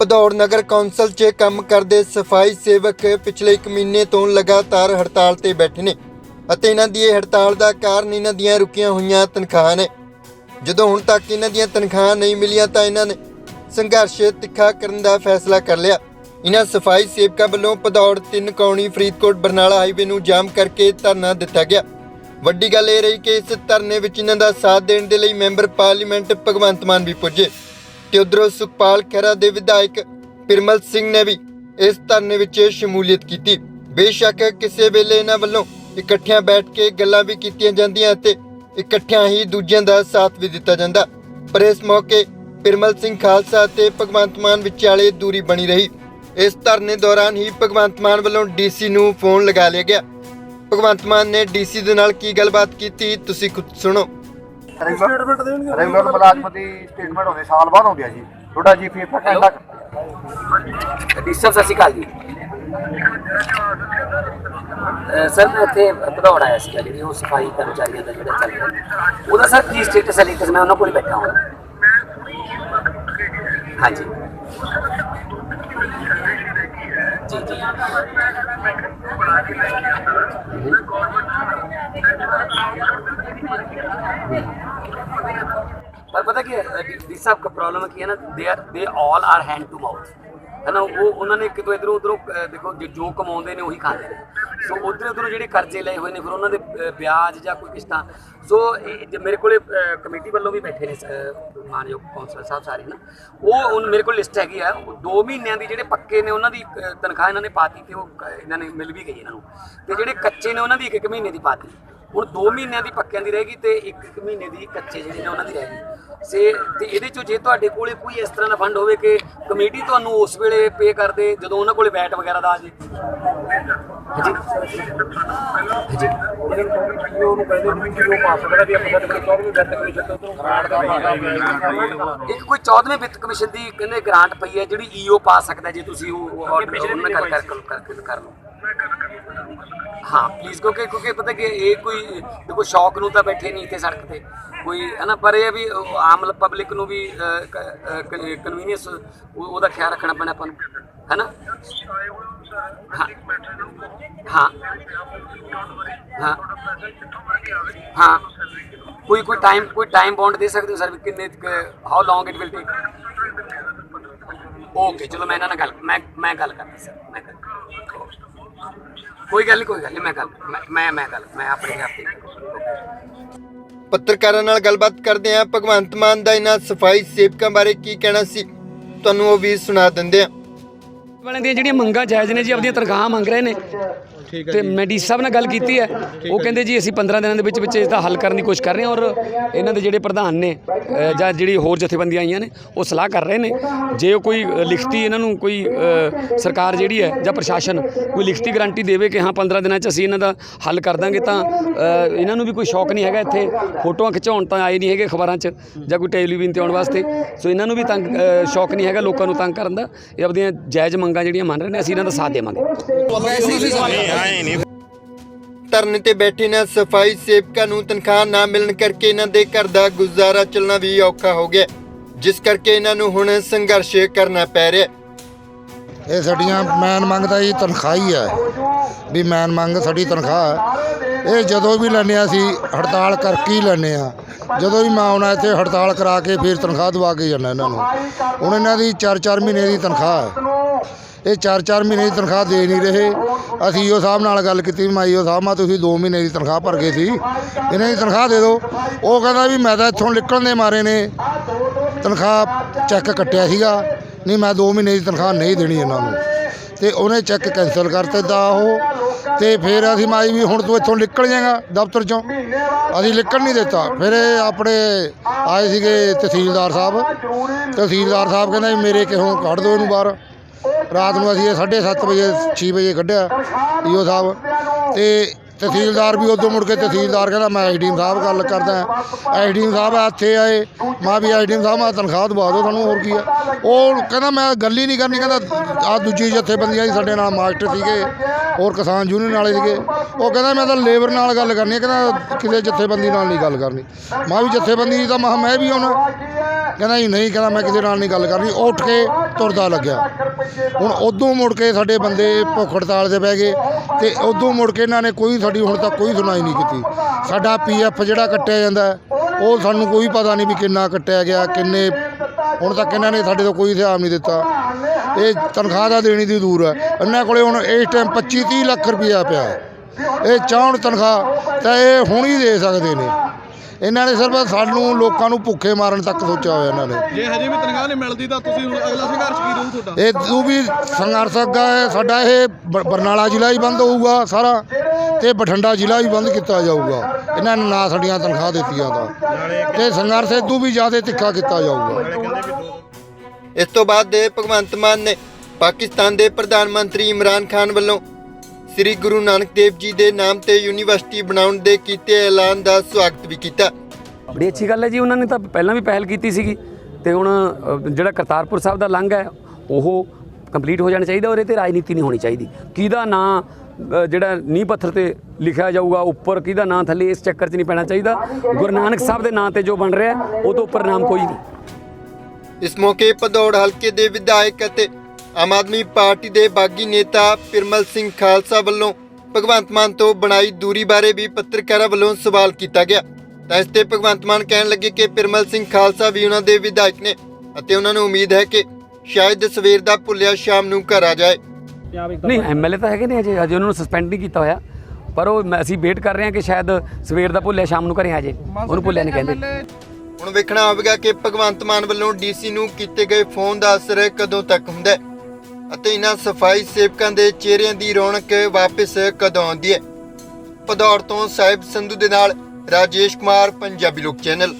ਭਦੌੜ ਨਗਰ council 'ਚ ਕੰਮ ਕਰਦੇ ਸਫ਼ਾਈ ਸੇਵਕ ਪਿਛਲੇ 1 ਮਹੀਨੇ ਤੋਂ ਲਗਾਤਾਰ ਹੜਤਾਲ ਤੇ ਬੈਠੇ ਨੇ ਅਤੇ ਇਹਨਾਂ ਦੀ ਇਹ ਹੜਤਾਲ ਦਾ ਕਾਰਨ ਇਹਨਾਂ ਦੀਆਂ ਰੁਕੀਆਂ ਹੋਈਆਂ ਤਨਖਾਹਾਂ ਨੇ। ਜਦੋਂ ਹੁਣ ਤੱਕ ਇਹਨਾਂ ਦੀਆਂ ਤਨਖਾਹਾਂ ਨਹੀਂ ਮਿਲੀਆਂ ਤਾਂ ਇਹਨਾਂ ਨੇ ਸੰਘਰਸ਼ ਤਿੱਖਾ ਕਰਨ ਦਾ ਫੈਸਲਾ ਕਰ ਲਿਆ। ਇਹਨਾਂ ਸਫ਼ਾਈ ਸੇਵਕਾਂ ਵੱਲੋਂ ਭਦੌੜ ਤਿੰਨ ਕੌਣੀ ਫਰੀਦਕੋਟ ਬਰਨਾਲਾ ਹਾਈਵੇ ਨੂੰ ਜਾਮ ਕਰਕੇ ਧਰਨਾ ਦਿੱਤਾ ਗਿਆ। ਵੱਡੀ ਗੱਲ ਇਹ ਰਹੀ ਕਿ ਇਸ ਧਰਨੇ ਵਿੱਚ ਇਹਨਾਂ ਦਾ ਸਾਥ ਦੇਣ ਦੇ ਲਈ ਮੈਂਬਰ ਪਾਰਲੀਮੈਂਟ ਭਗਵੰਤ ਮਾਨ ਵੀ ਪੁੱਜੇ। ਤੇ ਉਧਰੋਂ ਸੁਖਪਾਲ ਖਹਿਰਾ ਦੇ ਵਿਧਾਇਕ ਪਿਰਮਲ ਸਿੰਘ ਨੇ ਵੀ ਇਸ ਧਰਨੇ ਵਿੱਚ ਸ਼ਮੂਲੀਅਤ ਕੀਤੀ। ਬੇਸ਼ੱਕ ਕਿਸੇ ਵੇਲੇ ਇਹਨਾਂ ਵੱਲੋਂ ਇਕੱਠਿਆਂ ਬੈਠ ਕੇ ਗੱਲਾਂ ਵੀ ਕੀਤੀਆਂ ਜਾਂਦੀਆਂ ਅਤੇ ਇਕੱਠਿਆਂ ਹੀ ਦੂਜਿਆਂ ਦਾ ਸਾਥ ਵੀ ਦਿੱਤਾ ਜਾਂਦਾ। ਪਰ ਇਸ ਮੌਕੇ ਪਿਰਮਲ ਸਿੰਘ ਖਾਲਸਾ ਤੇ ਭਗਵੰਤ ਮਾਨ ਵਿਚਾਲੇ ਦੂਰੀ ਬਣੀ ਰਹੀ। ਇਸ ਧਰਨੇ ਦੌਰਾਨ ਹੀ ਭਗਵੰਤ ਮਾਨ ਵੱਲੋਂ ਡੀਸੀ ਨੂੰ ਫੋਨ ਲਗਾ ਲਿਆ ਗਿਆ। ਭਗਵੰਤ ਮਾਨ ਨੇ ਡੀਸੀ ਦੇ ਨਾਲ ਕੀ ਗੱਲਬਾਤ ਕੀਤੀ, ਤੁਸੀਂ ਖੁਦ ਸੁਣੋ। ਸਟੇਟਮੈਂਟ ਦੇਣਗੇ ਰੈਗੂਲਰ ਮੁਲਾਜ਼ਮ ਦੀ ਸਟੇਟਮੈਂਟ ਹੁੰਦੀ ਸਾਲ ਬਾਅਦ ਹੁੰਦੀ ਆ ਜੀ। ਤੁਹਾਡਾ ਜੀ ਪੀ ਐਫ ਟੈਂਡਾ ਡਿਸਟਰ ਸਤਿ ਸ਼੍ਰੀ ਅਕਾਲ ਜੀ। ਅਹ ਸਰ ਮੈਂ ਇੱਥੇ ਭਦੌੜ ਆਇਆ ਸੀ ਜਿਹੜੀ ਉਹ ਸਫ਼ਾਈ ਕਰਮਚਾਰੀਆਂ ਦਾ ਜਿਹੜਾ ਚੱਲ ਰਿਹਾ। ਉਹਦਾ ਸਰ ਕੀ ਸਟੇਟਸ ਹੈ? ਲੇਟਸ ਮੈਂ ਉਹਨਾਂ ਕੋਲ ਹੀ ਬੈਠਾ ਹਾਂ। ਹਾਂਜੀ। ਜੀ ਜੀ ਪਰ ਪਤਾ ਕੀ ਡੀ ਸਾਹਿਬ ਦਾ ਪ੍ਰੋਬਲਮ ਕੀ ਹੈ ਨਾ they are they all are hand to mouth ਹੈ ਨਾ, ਉਹ, ਉਹਨਾਂ ਨੇ ਕਿਤੋਂ ਇਧਰੋਂ ਉਧਰੋਂ ਦੇਖੋ, ਜੋ- ਕਮਾਉਂਦੇ ਨੇ ਉਹੀ ਖਾਂਦੇ ਨੇ। ਸੋ ਉਧਰ ਉਧਰੋਂ ਜਿਹੜੇ ਕਰਜ਼ੇ ਲਏ ਹੋਏ ਨੇ, ਫਿਰ ਉਹਨਾਂ ਦੇ ਵਿਆਜ ਜਾਂ ਕੋਈ ਕਿਸ਼ਤਾਂ ਸੋ ਮੇਰੇ ਕੋਲੇ ਕਮੇਟੀ ਵੱਲੋਂ ਵੀ ਬੈਠੇ ਨੇ ਮਾਨਯੋਗ ਕੌਂਸਲਰ ਸਾਹਿਬ ਸਾਰੇ ਨਾ। ਉਹ ਹੁਣ ਮੇਰੇ ਕੋਲ ਲਿਸਟ ਹੈਗੀ ਆ। ਉਹ 2 ਮਹੀਨਿਆਂ ਦੀ ਜਿਹੜੇ ਪੱਕੇ ਨੇ, ਉਹਨਾਂ ਦੀ ਤਨਖਾਹ ਇਹਨਾਂ ਨੇ ਪਾਤੀ ਤੇ ਉਹ ਇਹਨਾਂ ਨੇ ਮਿਲ ਵੀ ਗਈ ਇਹਨਾਂ ਨੂੰ। ਤੇ ਜਿਹੜੇ ਕੱਚੇ ਨੇ, ਉਹਨਾਂ ਦੀ ਇੱਕ ਇੱਕ ਮਹੀਨੇ ਦੀ ਪਾਤੀ। ਹੁਣ 2 ਮਹੀਨਿਆਂ ਦੀ ਪੱਕਿਆਂ ਦੀ ਰਹੇਗੀ ਤੇ ਇੱਕ ਇੱਕ ਮਹੀਨੇ ਦੀ ਕੱਚੇ ਜਿਹੜੇ ਨੇ ਉਹਨਾਂ ਦੀ ਰਹੇਗੀ ਸੇ ਤੇ ਇਹਦੇ ਚੋਂ ਜੇ ਤੁਹਾਡੇ ਕੋਲੇ ਕੋਈ ਇਸ ਤਰ੍ਹਾਂ ਦਾ ਫੰਡ ਹੋਵੇ ਕਿ ਕਮੇਟੀ ਤੁਹਾਨੂੰ ਉਸ ਵੇਲੇ ਪੇ ਕਰ ਦੇ ਜਦੋਂ ਉਹਨਾਂ ਕੋਲੇ ਵੈਟ ਵਗੈਰਾ ਦਾ ਆ ਜੇ। ਹਾਂਜੀ? ਹਾਂਜੀ। ਉਹਨੂੰ ਕਹਿੰਦੇ ਵੀ ਕਿ ਉਹ ਪਾਸ ਕਰਾ ਵੀ ਆਪਾਂ ਸਾਡੇ ਕੋਲ ਵੀ ਗੱਤ ਕਰੀ ਚੱਲੋ ਤੋਂ ਗ੍ਰਾਂਟ ਦਾ ਮਾਗਾ ਇੱਕ ਕੋਈ 14ਵੇਂ ਵਿੱਤ ਕਮਿਸ਼ਨ ਦੀ ਕਹਿੰਦੇ ਗ੍ਰਾਂਟ ਪਈ ਹੈ ਜਿਹੜੀ ਈਓ ਪਾ ਸਕਦਾ ਜੇ ਤੁਸੀਂ ਉਹ ਆਰਡਰ ਉਹਨਾਂ ਕਰ ਕਰ ਕਰ ਲਓ। ਹਾਂ ਪਲੀਜ਼ ਕਿਉਂਕਿ ਕਿਉਂਕਿ ਪਤਾ ਕਿ ਇਹ ਕੋਈ, ਦੇਖੋ, ਸ਼ੌਕ ਨੂੰ ਤਾਂ ਬੈਠੇ ਨਹੀਂ ਇੱਥੇ ਸੜਕ ਤੇ। ਕੋਈ, ਹੈ ਨਾ, ਪਰ ਇਹ ਵੀ ਆਮ ਪਬਲਿਕ ਨੂੰ ਵੀ ਕਨਵੀਨੀਅੰਸ ਉਹਦਾ ਖਿਆਲ ਰੱਖਣਾ ਪੈਣਾ ਆਪਾਂ ਨੂੰ, ਹੈ ਨਾ? ਹਾਂ। ਹਾਂ। ਹਾਂ। ਕੋਈ ਕੋਈ ਟਾਈਮ ਕੋਈ ਟਾਈਮ ਬੌਂਡ ਦੇ ਸਕਦੇ ਹੋ ਸਰ ਵੀ ਕਿੰਨੇ how long it will take okay ਚਲੋ, ਮੈਂ ਇਹਨਾਂ ਨਾਲ ਗੱਲ, ਮੈਂ ਮੈਂ ਗੱਲ ਕਰਦਾ ਸਰ ਮੈਂ ਗੱਲ ਕੋਈ ਗੱਲ ਨਹੀਂ ਕੋਈ ਗੱਲ ਨਹੀਂ ਮੈਂ ਗੱਲ ਮੈਂ- ਮੈਂ ਗੱਲ ਮੈਂ ਆਪਣੇ ਆਪ ਤੇ ਪੱਤਰਕਾਰਾਂ ਨਾਲ ਗੱਲਬਾਤ ਕਰਦੇ ਹਾਂ। ਭਗਵੰਤ ਮਾਨ ਦਾ ਇਹਨਾਂ ਸਫ਼ਾਈ ਸੇਵਕਾਂ ਬਾਰੇ ਕੀ ਕਹਿਣਾ ਸੀ? ਤੁਹਾਨੂੰ ਉਹ ਵੀ ਸੁਣਾ ਦਿੰਦੇ ਹਾਂ। ਵਾਲਿਆਂ ਦੀਆਂ ਜਿਹੜੀਆਂ ਮੰਗਾਂ ਜਾਇਜ਼ ਨੇ ਜੀ ਆਪਣੀਆਂ ਤਨਖਾਹਾਂ ਮੰਗ ਰਹੇ ਨੇ। ਤੇ ਮੈਂ ਡੀ ਸਾਹਿਬ ਨਾਲ ਗੱਲ ਕੀਤੀ ਹੈ। ਉਹ ਕਹਿੰਦੇ ਜੀ ਅਸੀਂ 15 ਦਿਨਾਂ ਦੇ ਵਿੱਚ ਵਿੱਚ ਇਸ ਦਾ ਹੱਲ ਕਰਨ ਦੀ ਕੋਸ਼ਿਸ਼ ਕਰ ਰਹੇ ਹਾਂ ਔਰ ਇਹਨਾਂ ਦੇ ਜਿਹੜੇ ਪ੍ਰਧਾਨ ਨੇ ਅ, ਜਾਂ ਜਿਹੜੀ ਹੋਰ ਜਥੇਬੰਦੀਆਂ ਆਈਆਂ ਨੇ ਉਹ ਸਲਾਹ ਕਰ ਰਹੇ ਨੇ। ਜੇ ਉਹ ਕੋਈ ਅ, ਲਿਖਤੀ ਇਹਨਾਂ ਨੂੰ ਕੋਈ ਅ, ਸਰਕਾਰ ਜਿਹੜੀ ਹੈ ਜਾਂ ਪ੍ਰਸ਼ਾਸਨ ਕੋਈ ਲਿਖਤੀ ਗਾਰੰਟੀ ਦੇਵੇ ਕਿ ਹਾਂ 15 ਦਿਨਾਂ 'ਚ ਅਸੀਂ ਇਹਨਾਂ ਦਾ ਹੱਲ ਕਰ ਦਾਂਗੇ ਤਾਂ ਅ, ਇਹਨਾਂ ਨੂੰ ਵੀ ਕੋਈ ਸ਼ੌਕ ਨਹੀਂ ਹੈਗਾ ਇੱਥੇ। ਫੋਟੋਆਂ ਖਿਚਾਉਣ ਤਾਂ ਆਏ ਨਹੀਂ ਹੈਗੇ ਅਖਬਾਰਾਂ 'ਚ ਜਾਂ ਕੋਈ ਟੈਲੀਵਿਜ਼ਨ ਤੇ ਆਉਣ ਵਾਸਤੇ। ਸੋ ਇਹਨਾਂ ਨੂੰ ਵੀ ਤੰਗ ਅ, ਸ਼ੌਕ ਨਹੀਂ ਹੈਗਾ ਲੋਕਾਂ ਨੂੰ ਤੰਗ ਕਰਨ ਦਾ। ਇਹ ਆਪਣੀਆਂ ਜਾਇਜ਼ ਮੰਗਾਂ ਜਿਹੜੀਆਂ ਮੰਨ ਰਹੇ ਨੇ ਅਸੀਂ ਇਹਨਾਂ ਦਾ ਸਾਥ ਦੇਵਾਂਗੇ। ਧਰਨੇ ਤੇ ਬੈਠੇ ਨਾ ਸਫ਼ਾਈ ਸੇਵਕਾਂ ਨੂੰ ਤਨਖਾਹ ਨਾ ਮਿਲਣ ਕਰਕੇ ਇਹਨਾਂ ਦੇ ਘਰ ਦਾ ਗੁਜ਼ਾਰਾ ਚੱਲਣਾ ਵੀ ਔਖਾ ਹੋ ਗਿਆ ਜਿਸ ਕਰਕੇ ਇਹਨਾਂ ਨੂੰ ਹੁਣ ਸੰਘਰਸ਼ ਕਰਨਾ ਪੈ ਰਿਹਾ। ਇਹ ਸਾਡੀਆਂ ਮੈਨ ਮੰਗਦਾ ਜੀ ਤਨਖਾਹ ਹੀ ਹੈ ਵੀ ਮੈਨ ਮੰਗ ਸਾਡੀ ਤਨਖਾਹ ਇਹ ਜਦੋਂ ਵੀ ਲੈਂਦੇ ਹਾਂ ਅਸੀਂ ਹੜਤਾਲ ਕਰਕੇ ਹੀ ਲੈਂਦੇ ਆ ਜਦੋਂ ਵੀ ਮੈਂ ਆਉਣਾ ਇੱਥੇ ਹੜਤਾਲ ਕਰਾ ਕੇ ਫਿਰ ਤਨਖਾਹ ਦਵਾ ਕੇ ਜਾਂਦਾ ਇਹਨਾਂ ਨੂੰ। ਹੁਣ ਇਹਨਾਂ ਦੀ 4-4 ਮਹੀਨੇ ਦੀ ਤਨਖਾਹ ਹੈ। ਇਹ 4-4 ਮਹੀਨੇ ਦੀ ਤਨਖਾਹ ਦੇ ਨਹੀਂ ਰਹੇ। ਅਸੀਂ ਈਓ ਸਾਹਿਬ ਨਾਲ ਗੱਲ ਕੀਤੀ, ਮੈਂ ਈਓ ਸਾਹਿਬ, ਮਾ ਤੁਸੀਂ 2 ਮਹੀਨੇ ਦੀ ਤਨਖਾਹ ਭਰ ਗਏ ਸੀ। ਇਹਨਾਂ ਦੀ ਤਨਖਾਹ ਦੇ ਦਿਓ। ਉਹ ਕਹਿੰਦਾ ਵੀ ਮੈਂ ਤਾਂ ਇੱਥੋਂ ਨਿਕਲਣ ਦੇ ਮਾਰੇ ਨੇ। ਤਨਖਾਹ ਚੈੱਕ ਕੱਟਿਆ ਸੀਗਾ। ਨਹੀਂ, ਮੈਂ 2 ਮਹੀਨੇ ਦੀ ਤਨਖਾਹ ਨਹੀਂ ਦੇਣੀ ਇਹਨਾਂ ਨੂੰ। ਤੇ ਉਹਨੇ ਚੈੱਕ ਕੈਂਸਲ ਕਰ ਦਿੱਤਾ ਉਹ। ਤੇ ਫਿਰ ਅਸੀਂ ਮਾਈ ਵੀ ਹੁਣ ਤੂੰ ਇੱਥੋਂ ਨਿਕਲ ਜਾਏਗਾ ਦਫ਼ਤਰ ਚੋਂ। ਅਸੀਂ ਨਿਕਲ ਨਹੀਂ ਦਿੱਤਾ। ਫਿਰ ਇਹ ਆਪਣੇ ਆਏ ਸੀਗੇ ਤਹਿਸੀਲਦਾਰ ਸਾਹਿਬ। ਤਹਿਸੀਲਦਾਰ ਸਾਹਿਬ ਕਹਿੰਦਾ ਵੀ ਮੇਰੇ ਕਿਹੋਂ ਕੱਢ ਦਿਓ ਇਹਨੂੰ ਬਾਹਰ। ਰਾਤ ਨੂੰ ਅਸੀਂ ਇਹ 7:30 ਵਜੇ 6 ਵਜੇ ਕੱਢਿਆ ਈਓ ਸਾਹਿਬ ਤੇ ਤਹਿਸੀਲਦਾਰ ਵੀ ਉਦੋਂ ਮੁੜ ਕੇ ਤਹਿਸੀਲਦਾਰ ਕਹਿੰਦਾ, ਮੈਂ ਐਸਡੀਐਮ ਸਾਹਿਬ ਗੱਲ ਕਰਦਾ ਐਸਡੀਐਮ ਸਾਹਿਬ ਇੱਥੇ ਆਏ। ਮੈਂ ਵੀ ਐਸਡੀਐਮ ਸਾਹਿਬ, ਮੈਂ ਤਨਖਾਹ ਦਵਾ ਦਿਓ ਤੁਹਾਨੂੰ, ਹੋਰ ਕੀ ਆ। ਉਹ ਕਹਿੰਦਾ, ਮੈਂ ਗੱਲ ਹੀ ਨਹੀਂ ਕਰਨੀ। ਕਹਿੰਦਾ, ਆ ਦੂਜੀ ਜਥੇਬੰਦੀਆਂ ਸੀ ਸਾਡੇ ਨਾਲ, ਮਾਸਟਰ ਸੀਗੇ, ਹੋਰ ਕਿਸਾਨ ਯੂਨੀਅਨ ਵਾਲੇ ਸੀਗੇ। ਉਹ ਕਹਿੰਦਾ, ਮੈਂ ਤਾਂ ਲੇਬਰ ਨਾਲ ਗੱਲ ਕਰਨੀ ਹੈ ਕਹਿੰਦਾ, ਕਿਸੇ ਜਥੇਬੰਦੀ ਨਾਲ ਨਹੀਂ ਗੱਲ ਕਰਨੀ। ਮੈਂ ਵੀ ਜਥੇਬੰਦੀ ਤਾਂ ਮੈਂ ਮੈਂ ਵੀ ਹੁਣ ਕਹਿੰਦਾ ਜੀ, ਨਹੀਂ, ਕਹਿੰਦਾ ਮੈਂ ਕਿਸੇ ਨਾਲ ਨਹੀਂ ਗੱਲ ਕਰਨੀ। ਉਹ ਉੱਠ ਕੇ ਤੁਰਦਾ ਲੱਗਿਆ। ਹੁਣ ਉਦੋਂ ਮੁੜ ਕੇ ਸਾਡੇ ਬੰਦੇ ਭੁੱਖ ਹੜਤਾਲ ਤੇ ਬਹਿ ਗਏ ਤੇ ਉਦੋਂ ਮੁੜ ਕੇ ਇਹਨਾਂ ਨੇ ਕੋਈ ਸਾਡੀ ਹੁਣ ਤੱਕ ਕੋਈ ਸੁਣਾਈ ਨਹੀਂ ਕੀਤੀ। ਸਾਡਾ ਪੀਐਫ ਜਿਹੜਾ ਕੱਟਿਆ ਜਾਂਦਾ, ਉਹ ਸਾਨੂੰ ਕੋਈ ਪਤਾ ਨਹੀਂ ਵੀ ਕਿੰਨਾ ਕੱਟਿਆ ਗਿਆ, ਕਿੰਨੇ ਹੁਣ ਤੱਕ ਇਹਨਾਂ ਨੇ ਸਾਡੇ ਤੋਂ ਕੋਈ ਹਿਸਾਬ ਨਹੀਂ ਦਿੱਤਾ। ਇਹ ਤਨਖਾਹ ਦਾ ਦੇਣੀ ਦੀ ਦੂਰ ਹੈ ਇਹਨਾਂ ਕੋਲੇ ਹੁਣ ਇਸ ਟਾਈਮ 25 30 ਲੱਖ ਰੁਪਇਆ ਪਿਆ। ਇਹ ਚਾਹਣ ਤਨਖਾਹ ਤਾਂ ਇਹ ਹੁਣ ਹੀ ਦੇ ਸਕਦੇ ਨੇ। ਇਹਨਾਂ ਨੇ ਸਿਰਫ ਸਾਨੂੰ ਲੋਕਾਂ ਨੂੰ ਭੁੱਖੇ ਮਾਰਨ ਤੱਕ ਸੋਚਿਆ ਹੋਇਆ ਇਹਨਾਂ ਨੇ। ਜੇ ਹਜੇ ਵੀ ਤਨਖਾਹ ਨਹੀਂ ਮਿਲਦੀ ਤਾਂ ਤੁਸੀਂ ਹੁਣ ਅਗਲਾ ਸੰਘਰਸ਼ ਕੀ ਰਹੂ ਤੁਹਾਡਾ? ਇਹ ਤੂੰ ਵੀ ਸੰਘਰਸ਼ ਅੱਗਾ ਹੈ ਸਾਡਾ ਇਹ ਬ- ਬਰਨਾਲਾ ਜ਼ਿਲ੍ਹਾ ਹੀ ਬੰਦ ਹੋਊਗਾ ਸਾਰਾ ਤੇ ਬਠਿੰਡਾ ਜ਼ਿਲ੍ਹਾ ਹੀ ਬੰਦ ਕੀਤਾ ਜਾਊਗਾ। ਇਹਨਾਂ ਨੇ ਨਾ ਸਾਡੀਆਂ ਤਨਖਾਹ ਦਿੱਤੀਆਂ ਤਾਂ। ਤੇ ਸੰਘਰਸ਼ ਇਦੋਂ ਵੀ ਜ਼ਿਆਦਾ ਤਿੱਖਾ ਕੀਤਾ ਜਾਊਗਾ। ਇਸ ਤੋਂ ਬਾਅਦ ਦੇ ਭਗਵੰਤ ਮਾਨ ਨੇ ਪਾਕਿਸਤਾਨ ਦੇ ਪ੍ਰਧਾਨ ਮੰਤਰੀ ਇਮਰਾਨ ਖਾਨ ਵੱਲੋਂ ਸ੍ਰੀ ਗੁਰੂ ਨਾਨਕ ਦੇਵ ਜੀ ਦੇ ਨਾਮ ਤੇ ਯੂਨੀਵਰਸਿਟੀ ਬਣਾਉਣ ਦੇ ਕੀਤੇ ਐਲਾਨ ਦਾ ਸਵਾਗਤ ਵੀ ਕੀਤਾ। ਬੜੀ ਅੱਛੀ ਗੱਲ ਹੈ ਜੀ ਉਹਨਾਂ ਨੇ ਤਾਂ ਪਹਿਲਾਂ ਵੀ ਪਹਿਲ ਕੀਤੀ ਸੀਗੀ ਤੇ ਹੁਣ ਜਿਹੜਾ ਕਰਤਾਰਪੁਰ ਸਾਹਿਬ ਦਾ ਲੰਘ ਹੈ ਉਹ ਕੰਪਲੀਟ ਹੋ ਜਾਣਾ ਚਾਹੀਦਾ ਔਰ ਇਹ ਤੇ ਰਾਜਨੀਤੀ ਨਹੀਂ ਹੋਣੀ ਚਾਹੀਦੀ। ਕਿਹਦਾ ਨਾਂ ਜਿਹੜਾ ਨੀਂਹ ਪੱਥਰ ਤੇ ਲਿਖਿਆ ਜਾਊਗਾ ਉੱਪਰ ਕਿਹਦਾ ਨਾਂ ਥੱਲੇ ਇਸ ਚੱਕਰ 'ਚ ਨਹੀਂ ਪੈਣਾ ਚਾਹੀਦਾ। ਗੁਰੂ ਨਾਨਕ ਸਾਹਿਬ ਦੇ ਨਾਂ ਤੇ ਜੋ ਬਣ ਰਿਹਾ ਉਹ ਤੋਂ ਉੱਪਰ ਨਾਮ ਕੋਈ ਨਹੀਂ। ਇਸ ਮੌਕੇ ਭਦੌੜ ਹਲਕੇ ਦੇ ਵਿਧਾਇਕ ਅਤੇ ਆਮ ਆਦਮੀ ਪਾਰਟੀ ਦੇ ਬਾਗੀ ਨੇਤਾ ਪਿਰਮਲ ਸਿੰਘ ਖਾਲਸਾ ਵੱਲੋਂ ਭਗਵੰਤ ਮਾਨ ਤੋਂ ਬਣਾਈ ਦੂਰੀ ਬਾਰੇ ਵੀ ਪੱਤਰਕਾਰਾਂ ਵੱਲੋਂ ਸਵਾਲ ਕੀਤਾ ਗਿਆ। ਤਾਂ ਇਸ ਤੇ ਭਗਵੰਤ ਮਾਨ ਕਹਿਣ ਲੱਗੇ ਕਿ ਪਿਰਮਲ ਸਿੰਘ ਖਾਲਸਾ ਵੀ ਉਹਨਾਂ ਦੇ ਵਿਧਾਇਕ ਨੇ ਅਤੇ ਉਹਨਾਂ ਨੂੰ ਉਮੀਦ ਹੈ ਕਿ ਸ਼ਾਇਦ ਸਵੇਰ ਦਾ ਭੁੱਲਿਆ ਸ਼ਾਮ ਨੂੰ ਘਰ ਆ ਜਾਏ। ਨਹੀਂ ਐਮਐਲਏ ਤਾਂ ਹੈਗੇ ਨੇ ਅਜੇ ਅਜੇ ਉਹਨਾਂ ਨੂੰ ਸਸਪੈਂਡ ਨਹੀਂ ਕੀਤਾ ਹੋਇਆ। ਪਰ ਉਹ ਅਸੀਂ ਵੇਟ ਕਰ ਰਹੇ ਹਾਂ ਕਿ ਸ਼ਾਇਦ ਸਵੇਰ ਦਾ ਭੁੱਲਿਆ ਸ਼ਾਮ ਨੂੰ ਘਰੇ ਆ ਜਾਏ। ਉਹਨੂੰ ਭੁੱਲਿਆ ਨਹੀਂ ਕਹਿੰਦੇ। ਹੁਣ ਵੇਖਣਾ ਹੋਵੇਗਾ ਕਿ ਭਗਵੰਤ ਮਾਨ ਵੱਲੋਂ ਡੀਸੀ ਨੂੰ ਕੀਤੇ ਗਏ ਫੋਨ ਦਾ ਅਸਰ ਕਦੋਂ ਤੱਕ ਹੁੰਦਾ ਹੈ। ਅਤੇ ਇਹਨਾਂ ਸਫ਼ਾਈ ਸੇਵਕਾਂ ਦੇ ਚਿਹਰਿਆਂ ਦੀ ਰੌਣਕ ਵਾਪਸ ਕਦੋਂ ਆਉਂਦੀ ਹੈ? ਭਦੌੜ ਤੋਂ ਸਾਹਿਬ ਸੰਧੂ ਦੇ ਨਾਲ ਰਾਜੇਸ਼ ਕੁਮਾਰ, ਪੰਜਾਬੀ ਲੋਕ ਚੈਨਲ।